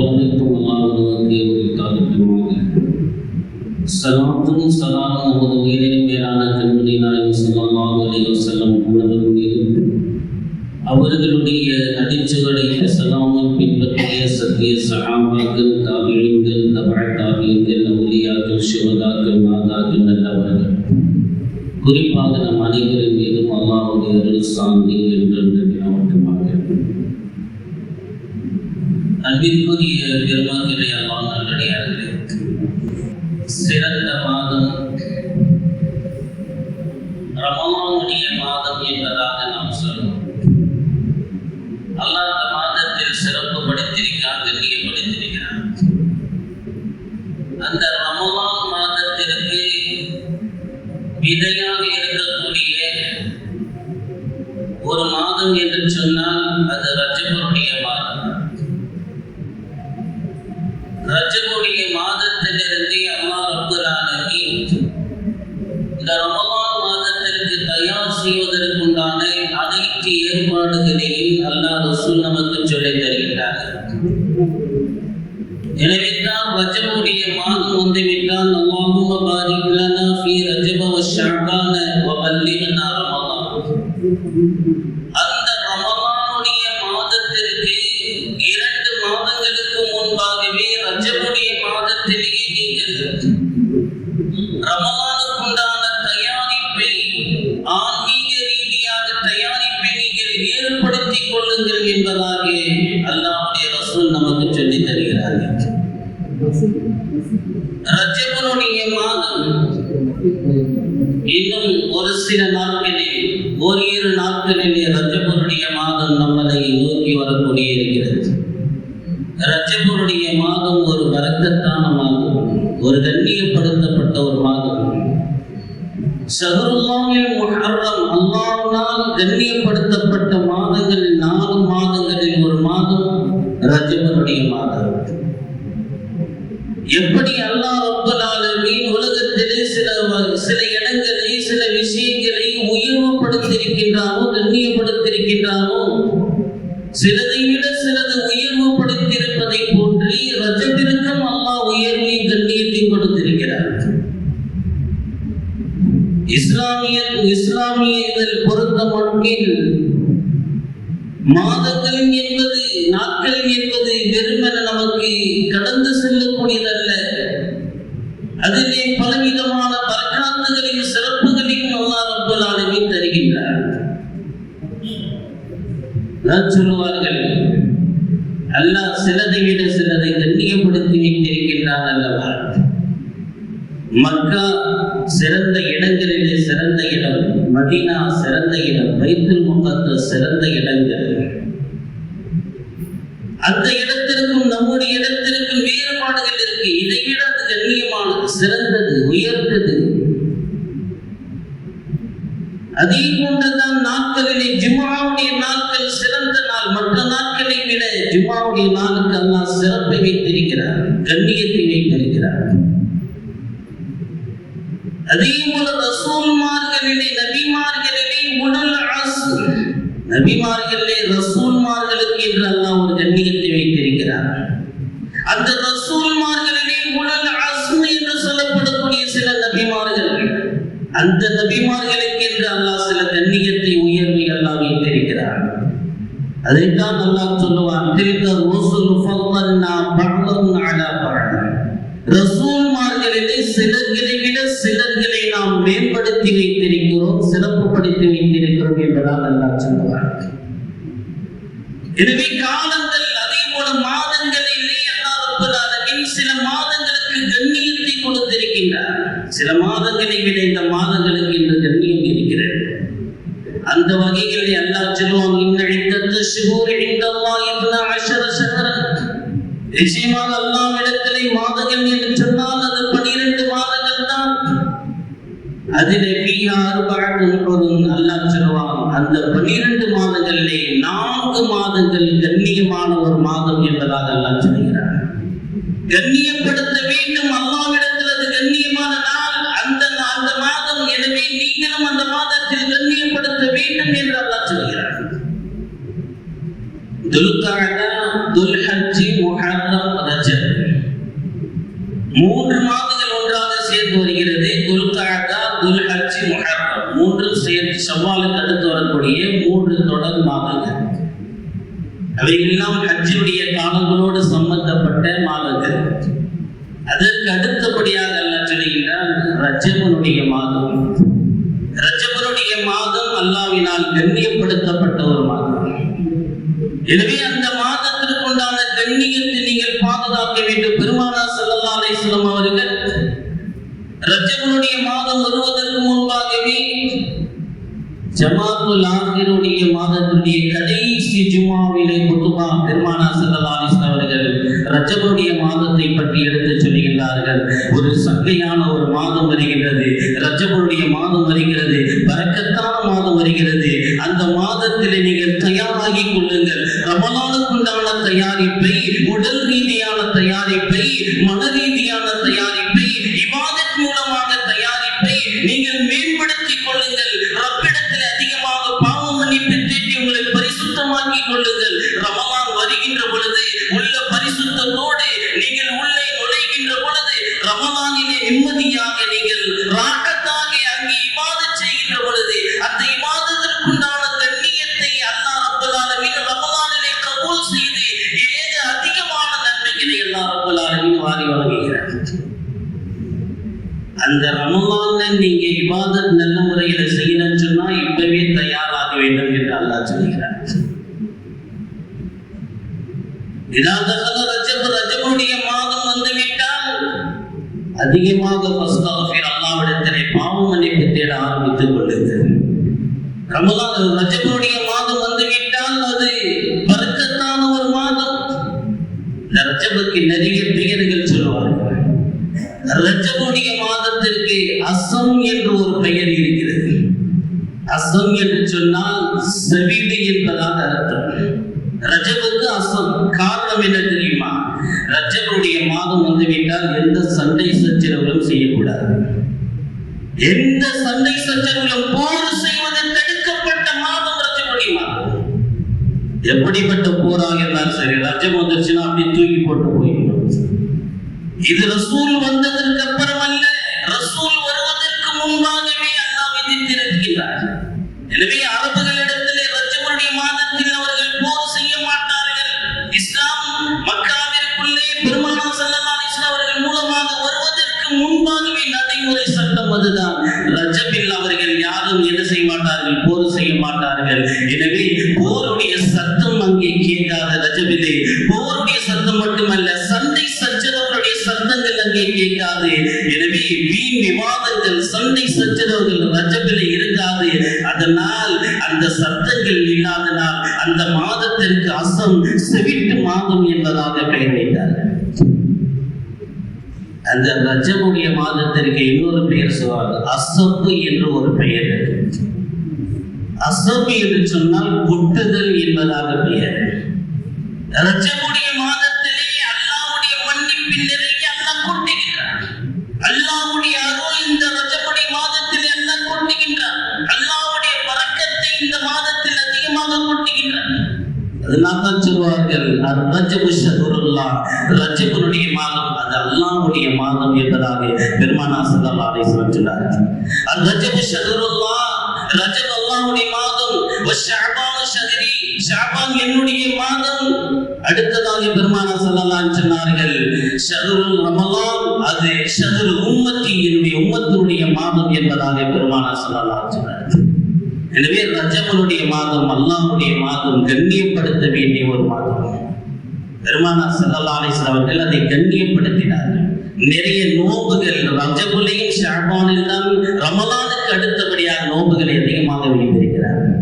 புலமைக்கும் அல்லாஹுக்கு உரித்தாகட்டுமாக சலாத்தும் சலாமும் நமது உயிரின் மேலான கண்மணி நாயகம் ஸல்லல்லாஹு அலைஹி வஸல்லம் அவர்கள் மீதும் அவர்களுடைய அடிச்சுவடை சலாமும் பின்பற்றிய சத்திய சகாபாக்கள் தாபியங்கள் தபாய் தாபியங்கள் அவுலியாக்கள் சிவதாக்கள் நாதாக்கள் நல்லவர்கள். குறிப்பாக நம் அனைவரின் மீதும் அல்லாஹுடைய அருள் சாந்தி என்று நினைவாட்டமாக அன்பிற்குரிய பெருமக்களே அல்லாஹ் நல்லடியார்களே சிறந்த மாதம். ரமமானுடைய மாதம் என்பதாக நாம் சொல்லுவோம் அல்லாஹ் அந்த மாதத்தில் சிறப்பு படுத்திருக்கிறார் கண்ணியப்படுத்திருக்கிறார் அந்த ரமமான் மாதத்திற்கு விதையாக இருக்கக்கூடிய ஒரு மாதம் என்று சொன்னால் அது ரஜபருடைய ரஜபுடைய மாதத்திலிருந்தே அல்லாஹ் ரப்பல் ஆலமீன் இந்த ரமலான் மாதத்திற்கு தயார் செய்வதற்குண்டான அனைத்து ஏற்பாடுகளையும் அல்லாஹ் ரசூல் நமக்கு சொல்லித் தருகின்றார் எனவே தான் ரஜபுடைய மாதம் வந்துவிட்டால் அல்லாஹும்ம பாரிக் லனா ஃபீ ரஜப வ ஷஅபான வ பல்லிக்னா ரமலான் ரஜபனுடைய மாதம் இன்னும் ஒரு சில நாட்களில் ஓரிரு நாட்களிலே ரஜபனுடைய மாதம் நம்மளை நோக்கி வரக்கூடிய இருக்கிறது ரஜபனுடைய மாதம் ஒரு வரக்கத்தான மாதம் ஒரு கண்ணியப்படுத்தப்பட்ட ஒரு மாதம். ஷஹருல்லாஹில் முஹர்ரம் அல்லாஹ்வால் கண்ணியப்படுத்தப்பட்ட மாதங்களில் நாலு மாதங்களில் ஒரு மாதம் ரஜபனுடைய மாதம். எப்படி அல்லா ரப்பல் உலகத்திலே சில சில இடங்களை சில விஷயங்களை உயர்வுபடுத்தியிருக்கின்றானோ கண்ணியப்படுத்தியிருக்கின்றானோ சிலதை விட சிலது மாதங்கள் என்பது நாட்கள் என்பது வெறுமென நமக்கு கடந்து செல்லக்கூடியதல்ல. அதிலே பலவிதமான பரக்காத்துகளையும் சிறப்புகளையும் அல்லா ரப்பல் ஆலமின் தருகின்றார். நான் சொல்லுவார்கள் அல்லாஹ் சிலதை விட சிலதை கண்ணியப்படுத்தி வைத்திருக்கின்றான் அல்லவா? மக்கா சிறந்த இடங்களிலே சிறந்த இடம். மதீனா சிறந்த இடம் வைத்தல் முகத்தஸ் சிறந்த இடங்கள். அந்த இடத்திற்கும் நம்முடைய இடத்திற்கும் வேறுபாடுகள் இருக்கு. இதை விட அது கண்ணியமானது சிறந்தது உயர்ந்தது. அதே போன்றுதான் நாட்களிலே ஜும்ஆவுடைய நாட்கள் சிறந்த நாள். மற்ற நாட்களை விட ஜும்ஆவுடைய நாளுக்கு அல்லாஹ் சிறப்பை வைத்திருக்கிறார் கண்ணியத்தை வைத்திருக்கிறார். அதே ரசூல்மார்களிலே நபிமார்களிலே உடல் அஸ்ர் நபிமார்களிலே ரசூல்மார்களுக்கு என்று அல்லாஹ் ஒரு கண்ணியத்தை வைத்திருக்கிறார். அந்த ரசூல்மார்களிலே உடல் அஸ்ம் என்று சொல்லப்படக்கூடிய சில நபிமார்கள் அந்த நபிமார்களுக்கு என்று அல்லாஹ் சில கண்ணியத்தை உயர்வை அல்லாஹ் வைத்திருக்கிறார். அதைத்தான் அல்லாஹ் சொல்லுவான் திருக்க ரோசுல் ஃபல்லன்னா பஅதன் அலா பஅத் ரசூல்மார்களிலே சிலர்களை விட சிலர் மேம்படுத்தி வைத்திருக்கிறோம் சிறப்புப்படுத்தி வைத்திருக்கிறோம் என்றுதான் அல்லாஹ் சொல்லுவார். எனவே காலங்கள் அதே போல மாதங்களிலே அல்லாஹ் சில மாதங்களுக்கு கண்ணியத்தை கொடுத்திருக்கின்றார். சில மாதங்களை விட இந்த மாதங்களுக்கு இன்று கண்ணியம் இருக்கிறது. அந்த வகையில் அல்லாஹ் சொல்லுவான் இன்ன இத்தத்து ஷுஹூரி இந்தல்லாஹ் நிச்சயமாக அல்லாஹ்விடத்திலே மாதங்கள் என்று சொன்னால் அது 12 மாதங்கள் தான் அதிலே ஃபீஹா அர்பஅத்துன் அல்லாஹ் சொல்லுவான் அந்த 12 மாதங்களிலே நான்கு மாதங்கள் கண்ணியமான ஒரு மாதம் என்பதாக அல்லாஹ் சொல்கிறார். கண்ணியப்படுத்த வேண்டும். அல்லாவிடத்தில் அது கண்ணியமான நாள். அந்த அந்த மாதம். எனவே நீங்களும் அந்த மாதத்தில் கண்ணியப்படுத்த வேண்டும் என்று அல்லாஹ் சொல்கிறார். துல்காடா துல்ஹஜ்ஜி முஹர்ரம் நாள்களோடு சம்பந்தப்பட்ட மாதங்கள் அதற்கு அடுத்தபடியாக அல்லாஹ் சொல்லுகின்றான் ரஜபனுடைய மாதம் ரஜபனுடைய அல்லாஹுவினால் கண்ணியப்படுத்தப்பட்ட ஒரு மாதம் எனவே அந்த மாதத்திற்கு உண்டான கண்ணியத்தை நீங்கள் பாதுகாக்க வேண்டும். பெருமானா ஸல்லல்லாஹு அலைஹி வஸல்லம் அவர்கள் ரஜபனுடைய மாதம் வருவதற்கு முன்பாகவே ஜமாத்துல் ஆகிருடைய மாதத்துடைய கடைசி ஜுமாவிலே குத்துபா பெருமானா ஸல்லல்லாஹு அலைஹி ரஜபுடைய மாதத்தை பற்றி எடுத்து சொல்லுகின்றார்கள். ஒரு சக்தியான ஒரு மாதம் வருகின்றது. ரஜபுடைய மாதம் வருகிறது. பறக்கத்தான மாதம் வருகிறது. அந்த மாதத்திலே நீங்கள் தயாராகி கொள்ளுங்கள். ரமலானுக்குண்டான தயாரிப்பை உடல் ரீதியான தயாரிப்பை மன ரீதியான தயாரிப்பை இவாதத் மூலமாக ہمت یا کہ نہیں அதிகமாக அல்லாவிடத்திலே அல்லாஹ்விடத்திலே பாவ மன்னிப்பு தேட ஆரம்பித்துக் கொள்ளுங்கள் ரமலான் ரஜபுடைய மாதம் வந்து விட்டால் அது பருக்கத்தான ஒரு மாதம். ரஜபுக்கு நிறைய பெயர்கள் சொல்லுவார்கள். ரஜபுடைய மாதத்திற்கு அசம் என்று ஒரு பெயர் இருக்கிறது. அசம் என்று சொன்னால் செவிடு என்பதாக அர்த்தம். ரஜபுக்கு அசம் காரணம் என்ன தெரியுமா? ரஜபுடைய மாதம் வந்துவிட்டால் எந்த சண்டை சச்சரவுகளும் செய்யக்கூடாது. எந்த சண்டை சச்சரவுகளும் போர் செய்வது தடுக்கப்பட்ட மாதம் ரஜபுடைய மாதம். எப்படிப்பட்ட போராக இருந்தாலும் சரி ரஜம் வந்துருச்சுன்னா அப்படி தூக்கி போட்டு போயிடும் இது ரசூல் வந்ததற்கு அப்புறம் அல்ல ரசூல் வருவதற்கு முன்பாகவே அல்லாஹ் விதித்திருக்கிறார் எனவே அரபுகளிடத்திலே ரஜமுடைய மாதத்தில் அவர்கள் விவாதங்கள் சண்டை சச்சரவுகள் ரஜபிலே இருக்காது அதனால் அந்த சத்தங்கள் இல்லாதனால் அந்த மாதத்திற்கு அசம் செவிட்டு மாதம் என்பதாக பெயர் வைத்தார் அந்த ரஜமுடைய மாதத்திற்கு இன்னொரு பெயர் சொல்வார்கள் அசப்பு என்று ஒரு பெயர். அசப்பு என்று சொன்னால் கொட்டுதல் என்பதாக பெயர். ரஜமுடைய மாதம் அதனால்தான் சொல்வார்கள் அது ரஜபு ஷஹருல்லா ரஜபுனுடைய மாதம். அது அல்லாவுடைய மாதம் என்பதாக பெருமானா சல்லா அலைஹி வஸல்லம் சொன்னார். அது ரஜபு ஷஹருல்லா ரஜப் அல்லாவுடைய மாதம். வ ஷஅபான் ஷஹரி. என்னுடைய மாதம். அடுத்ததாக பெருமானா ஸல்லல்லாஹு சொன்னார்கள் ஷஹருல் ரமலான். அது ஷதுரு உம்மத்தி. என்னுடைய உம்மத்தினுடைய மாதம் என்பதாக பெருமானா ஸல்லல்லாஹு சொன்னார். எனவே ரஜபனுடைய மாதம் அல்லாவுடைய மாதம் கண்ணியப்படுத்த வேண்டிய ஒரு மாதம். பெருமானா ஸல்லல்லாஹு அவர்கள் அதை கண்ணியப்படுத்தினார்கள். நிறைய நோம்புகள் ரஜபுலையும் ஷாபானில் தான் ரமலானுக்கு அடுத்தபடியாக நோம்புகளை அதிகமாக வைத்திருக்கிறார்கள்.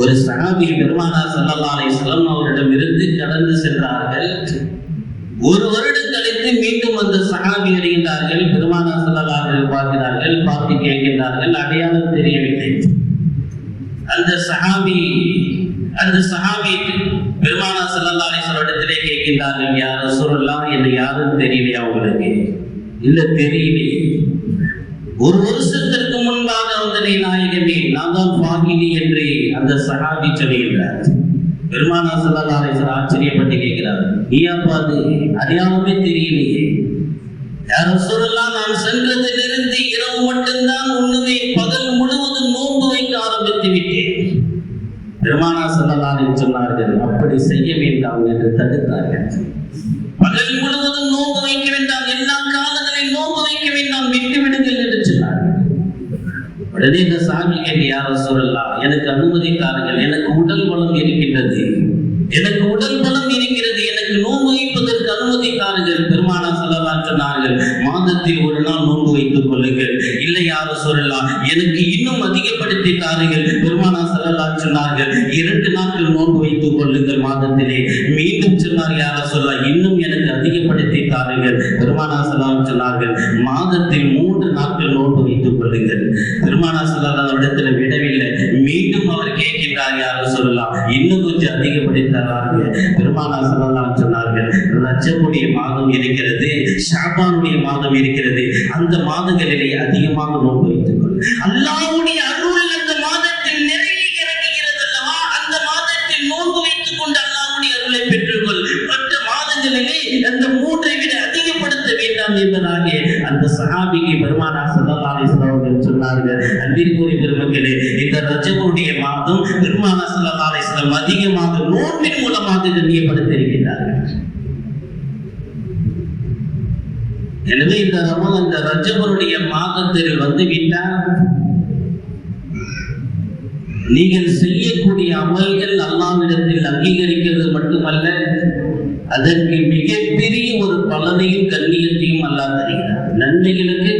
ஒரு சகாபி பெருமானா ஸல்லல்லாஹு அலைஹி அவரிடம் இருந்து கடந்து சென்றார்கள். ஒரு வருடம் கழித்து மீண்டும் அந்த சகாபி அறிகின்றார்கள் பெருமானா ஸல்லல்லாஹு பார்க்கிறார்கள் பார்த்து கேட்கின்றார்கள். அடையாளம் தெரியவில்லை. அந்த சஹாபி அந்த சஹாபி பெருமானா ஸல்லல்லாஹு அலைஹி இடத்திலே கேட்கின்றார்கள் யார் சொல்லலாம் என்று யாரும் தெரியலையா உங்களுக்கு? இல்ல தெரியலையே ஒரு வருஷத்திற்கு முன்பாக வந்தனை நாயகமே நான் தான் பாகினி என்று அந்த சஹாபி சொல்லுகின்றார். பெருமானா ஸல்லல்லாஹு அலைஹி ஆச்சரியப்பட்டு கேட்கிறார் நீயாப்பா அது அடையாளமே தெரியலையே யார் சொல்லலாம் நான் சென்றதிலிருந்து இரவு மட்டும்தான் உண்ணுவேன் பகல் முழுவதும் நோன்பு வைக்க ஆரம்பித்து விட்டேன். பெருமானா சொல்லலாம் சொன்னார்கள். அப்படி செய்ய வேண்டாம் என்று தடுத்தார்கள். பகல் முழுவதும் நோன்பு வைக்க வேண்டாம். எல்லா காலங்களில் நோன்பு வைக்க வேண்டாம். விட்டு விடுங்கள் என்று சொன்னார்கள். உடனே இந்த சாமி கேட்டு யாரோ சொல்லலாம் எனக்கு அனுமதி தாருங்கள் எனக்கு உடல் பலம் இருக்கின்றது. எனக்கு உடல் பலம் இருக்கிறது. எனக்கு நோன்பு வைப்பதற்கு அனுமதி தாருங்கள் பெருமானா சொல்லலாம் சொன்னார்கள் மாதத்தில் ஒரு நாள் நோன்பு வைத்துக் கொள்ளுங்கள். யார சொல்லலாம் எனக்கு இன்னும் அதிகப்படுத்தி தாருங்கள். பெருமானா சொன்னார்கள் இரண்டு நாட்கள் நோன்பு வைத்துக் கொள்ளுங்கள் மாதத்திலே. மீண்டும் சொன்னார் யார சொல்லலாம் இன்னும் எனக்கு அதிகப்படுத்தி தாருங்கள். பெருமானா சொன்னார்கள் மாதத்தில் மூன்று நாட்கள் நோன்பு வைத்துக் கொள்ளுங்கள். பெருமானா சொல்லலாம் இடத்துல விடவில்லை. மீண்டும் அவர் கேட்கின்றார் யாரும் சொல்லலாம் இன்னும் கொஞ்சம் அதிகப்படுத்தார்கள் பெருமானா சொல்லலாம் சொன்னார்கள் லட்சமுடைய மாதம் இருக்கிறது ஷாபானுடைய மாதம் இருக்கிறது. அந்த மாதங்களிலே அதிகமாக நோன்பு வைத்துக் கொள். அல்லாஹ் அந்த மூன்றை விட அதிகப்படுத்த வேண்டாம் என்பதாக அந்த சஹாபிக்கு பெருமானா ஸல்லல்லாஹு அலைஹி அவர்கள் சொன்னார்கள். அன்பிற்குரிய பெருமக்களே இந்த ரஜபுடைய மாதம் பெருமானா ஸல்லல்லாஹு அலைஹி அதிகமாக நோன்பின் மூலமாக கண்ணியப்படுத்தியிருக்கிறார்கள். எனவே இந்த ரம இந்த ரஜபருடைய மாதத்தில் வந்து விட்டால் நீங்கள் செய்யக்கூடிய அமல்கள் அல்லாவிடத்தில் அங்கீகரிக்கிறது மட்டுமல்ல அதற்கு மிகப்பெரிய ஒரு பலனையும் கண்ணியத்தையும் அல்லா தருகிறார். நன்மைகளுக்கு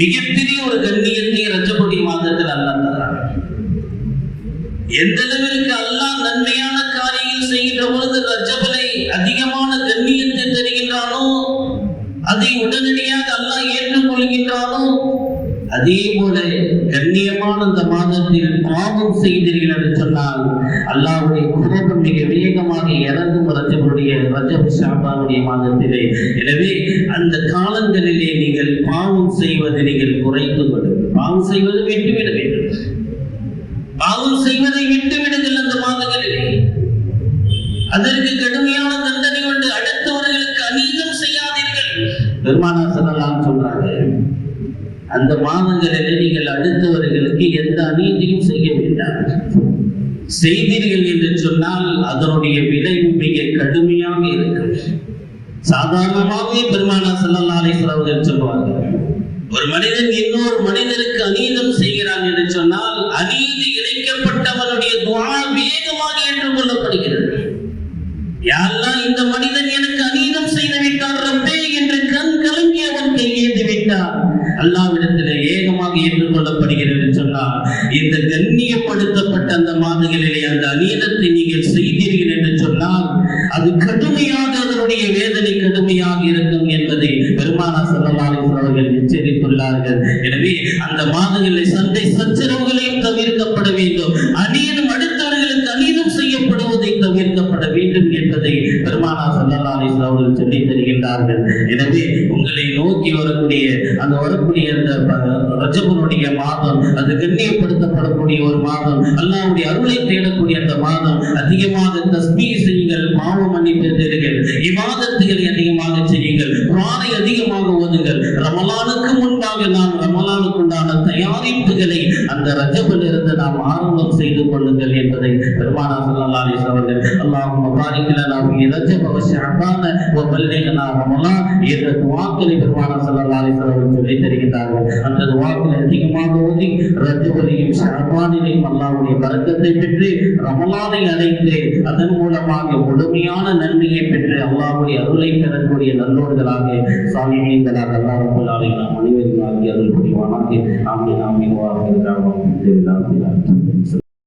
மிகப்பெரிய ஒரு கண்ணியத்தையும் ரஜபடி மாதத்தில் அல்லா தர்றாங்க எந்த அளவிற்கு அல்லாஹ் நன்மையான காரியங்கள் செய்கின்ற பொழுது ரஜபலை அதிகமான கண்ணியத்தை தருகின்றானோ அதை உடனடியாக அல்லாஹ் ஏற்றுக்கொள்கின்றானோ அதே போல கண்ணியமான அந்த மாதத்தில் பாவம் செய்தீர்கள் என்று சொன்னால் அல்லாவுடைய கோபம் மிக வேகமாக இறங்கும் ரஜபுடைய ரஜப ஷாபானுடைய மாதத்திலே. எனவே அந்த காலங்களிலே நீங்கள் பாவம் செய்வதை நீங்கள் குறைத்து கொள்ளுங்கள் பாவம் செய்வது விட்டுவிட வேண்டும். பாவம் செய்வதை விட்டு அந்த மாதங்களிலே. அதற்கு கடுமையான தண்டனை உண்டு. அடுத்தவர்களுக்கு அநீதம் செய்யாதீர்கள். பெருமானா சொல்லலாம் சொல்றாங்க அந்த மாதங்களிலே நீங்கள் அடுத்தவர்களுக்கு எந்த அநீதியும் செய்ய வேண்டாம் செய்தீர்கள் என்று சொன்னால் அதனுடைய விளைவு மிக கடுமையாக இருக்கும். சாதாரணமாகவே பெருமானா செல்லலாலை செலவுகள் சொல்வார்கள். ஒரு மனிதன் இன்னொரு மனிதனுக்கு அநீதம் செய்கிறான் என்று சொன்னால் அநீதி இழைக்கப்பட்டவனுடைய துவா வேகமாக ஏற்றுக்கொள்ளப்படுகிறது. யாரெல்லாம் இந்த மனிதன் எனக்கு அநீதம் செய்து விட்டார் கலங்கி அவன் விட்டார். அல்லாவிடத்தில் ஏகமாக ஏற்றுக்கொள்ளப்படுகிறது என்று சொன்னால் இந்த கண்ணியப்படுத்தப்பட்ட அந்த மாதங்களிலே அந்த அநீதத்தை நீங்கள் செய்தீர்கள் என்று சொன்னால் அது கடுமையாக அதனுடைய வேதனை கடுமையாக இருக்கும் என்பதை பெருமானா ஸல்லல்லாஹு அவர்கள் எச்சரித்துள்ளார்கள். எனவே அந்த மாதங்களில் சண்டை சச்சரவுகளையும் தவிர்க்கப்பட வேண்டும். அநீதம் அடுத்தவர்களுக்கு அநீதம் செய்யப்படுவதை தவிர்க்கப்பட வேண்டும் என்பதை பெருமானா அவர்கள் சொல்லி தருகின்றார்கள். எனவே உங்களை நோக்கி வரக்கூடிய அந்த வரக்கூடிய அந்த ரஜபனுடைய மாதம் அது கண்ணியப்படுத்தப்படக்கூடிய ஒரு மாதம் அல்லாவுடைய அருளை தேடக்கூடிய அந்த மாதம் அதிகமாக தஸ்பீஹ் செய்யுங்கள் மாவு மன்னிப்பு தேடுங்கள் இபாதத்துகளை அதிகமாக செய்யுங்கள் குரானை அதிகமாக ஓதுங்கள். ரமலானுக்கு முன்பாக நாம் ரமலானுக்கு உண்டான தயாரிப்புகளை அந்த ரஜபில் இருந்து நாம் ஆரம்பம் செய்து கொள்ளுங்கள் என்பதை பெருமானா ஸல்லல்லாஹு அலைஹி அவர்கள் அல்லாஹ் பாரிக் லனா ஷஅபான வ பல்லிக்னா ரமலான் என்ற துஆக்களை பெருமானா ஸல்லல்லாஹு அலைஹி வஸல்லம் தருகின்றார்கள். அந்த துஆக்களை அதிகமாக ஓதி ரஜபலையும் ஷஅபானிலையும் அல்லாவுடைய பரக்கத்தை பெற்று ரமலானை அடைந்து அதன் மூலமாக முழுமையான நன்மையை பெற்று அல்லாஹ்வுடைய அருளை பெறக்கூடிய நல்லோர்களாக சாலிமீன்களாக அல்லாஹ் ரப்பல் ஆலமீன் நாம் அனைவரும் ஆகிய அருள் புரிவானாக. ஆமீன் ஆமீன் வாஹிர்